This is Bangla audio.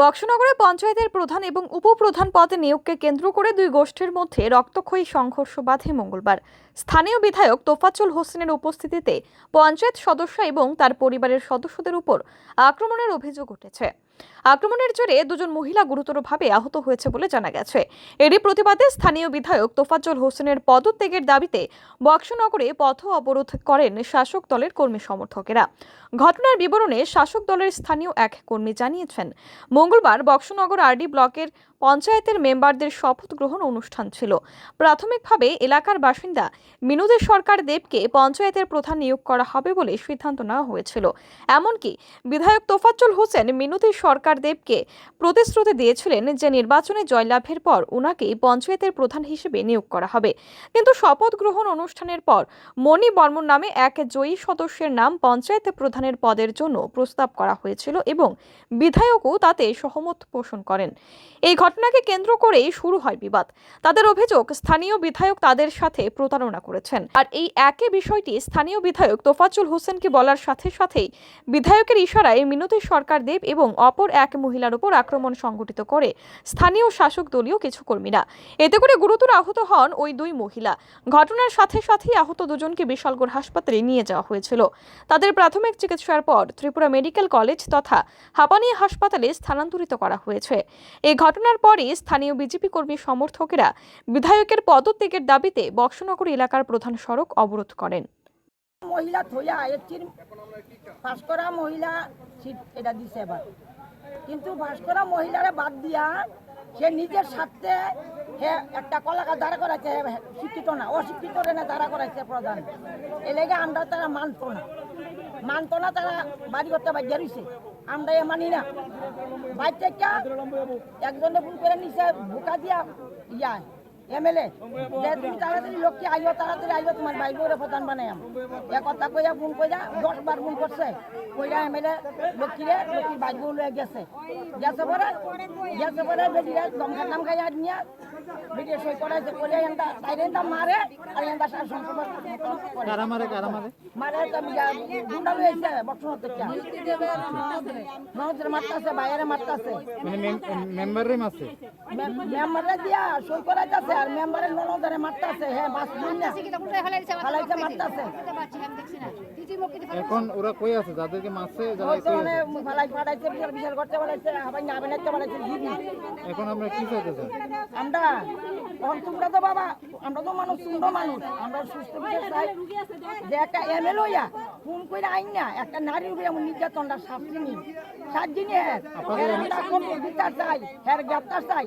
বক্সনগরে পঞ্চায়েতের প্রধান এবং উপপ্রধান পদে নিয়োগকে কেন্দ্র করে দুই গোষ্ঠীর মধ্যে রক্তক্ষয়ী সংঘর্ষ বাধে মঙ্গলবার। স্থানীয় বিধায়ক তোফাচুল হোসেনের উপস্থিতিতে পঞ্চায়েত সদস্য এবং তার পরিবারের সদস্যদের উপর আক্রমণের অভিযোগ উঠেছে। আক্রমণের জেরে দুজন মহিলা গুরুতরভাবে আহত হয়েছে বলে জানা গেছে। এরই প্রতিবাদে স্থানীয় বিধায়ক তোফাজ্জল হোসেনের পদত্যাগের দাবিতে বক্সনগরে পথ অবরোধ করেন শাসক দলের কর্মী সমর্থকেরা। ঘটনার বিবরণে শাসক দলের স্থানীয় এক কর্মী জানিয়েছেন, মঙ্গলবার বক্সনগর আরডি ব্লকের পঞ্চায়েতের মেম্বারদের শপথ গ্রহণ অনুষ্ঠান ছিল। প্রাথমিকভাবে এলাকার বাসিন্দা মিনুদের সরকার দেবকে পঞ্চায়েতের প্রধান নিয়োগ করা হবে বলে সিদ্ধান্ত নেওয়া হয়েছিল। এমনকি বিধায়ক তোফাজ্জল হোসেন মিনুতি সরকার দেবকে প্রতিশ্রুতি দিয়েছিলেন যে নির্বাচনে জয়লাভের পর ওনাকেই পঞ্চায়েতের প্রধান হিসেবে নিয়োগ করা হবে। কিন্তু শপথ গ্রহণ অনুষ্ঠানের পর মণি বর্মন নামে এক জয়ী সদস্যের নাম পঞ্চায়েত প্রধানের পদের জন্য প্রস্তাব করা হয়েছিল এবং বিধায়কও তাতে সহমত পোষণ করেন। এই ঘটনাকে কেন্দ্র করেই শুরু হয় বিবাদ। তাদের অভিযোগ, স্থানীয় বিধায়ক তাদের সাথে প্রতারণা করেছেন। আর এই একই বিষয়টি স্থানীয় বিধায়ক তোফাজুল হোসেনকে বলার সাথে সাথেই বিধায়কের ইশারায় মিনতি সরকার দেব এবং অপর এক মহিলার উপর আক্রমণ সংঘটিত করে স্থানীয় শাসক দলীয় কিছু কর্মীরা। এতে করে গুরুতর আহত হন ওই দুই মহিলা। ঘটনার সাথে সাথেই আহত দুজনকে বিশালগড় হাসপাতালে নিয়ে যাওয়া হয়েছিল। তাদের প্রাথমিক চিকিৎসার পর ত্রিপুরা মেডিকেল কলেজ তথা হাপানিয়া হাসপাতালে স্থানান্তরিত করা হয়েছে। এই ঘটনার পরে স্থানীয় বিজেপি কর্মী সমর্থকেরা বিধায়কের পদত্যাগের দাবিতে বক্সনগর এলাকার প্রধান সড়ক অবরোধ করেন। মহিলা থইয়া একটির পাশ করা মহিলা সিট এটা দিছে এবার। কিন্তু ভাস্করা করা মহিলারে বাদ দিয়া সে নিজের স্বার্থে হে একটা কলাকা দাঁড়া করাইছে শিক্ষিত না, অশিক্ষিত না দাঁড়া করাইছে প্রধান। এলাকে আমরা তারা মানত না। মানত না তারা বাড়ি করতে বাধ্য রইছে আমরা এ মানি না। বাইর একজনে ভুল করে নিচে বোকা দিয়া ইয়া এমএলএ যে তুমি তাড়াতাড়ি লোককে আইও তাড়াতাড়ি আইও তোমার বাইরে ওরে প্রধান বানাই এ কথা কইয়া ফোন কইয়া দশ বার ফোন করছে কইরা এমএলএ লক্ষ্মীরে লক্ষ্মীর বাইরে লয়ে গেছে। গেছে পরে গেছে পরে বেরিয়ে দমকা নাম খাই আর নিয়ে বেরিয়ে সই করে এনটা তাইরে এনটা মারে আর এনটা সার সম্পর্ক করে। মারে কারা মারে? মারে তো গুন্ডা লইছে বর্তমান থেকে নজরে মারতাছে বাইরে মারতাছে মানে মেম্বারের মাসে মেম্বারে দিয়া সই করাইতাছে আর মেম্বারের ননদরে মারতাছে। হ্যাঁ বাস না। ফালাইছে মারতাছে এখন ওরা কই আছে? যাদেরকে মারছে যারা মানে ফালাই ফাটাইছে বিশাল বিশাল করতে পারাইছে আবার না বানাইতে দিদি। এখন আমরা কি চাইতেছেন আমরা তখন তোমরা তো বাবা আমরা তো মানুষ সুন্দর মানুষ। আমরা সুস্থ বিচার চাই। যে একটা এমএল হইয়া ফোন করে আইন না একটা নারীর উপরে এমন নির্যাতনটা শাস্তি নিন শাস্তি নিয়ে বিচার চাই হ্যাঁ গ্রেপ্তার চাই।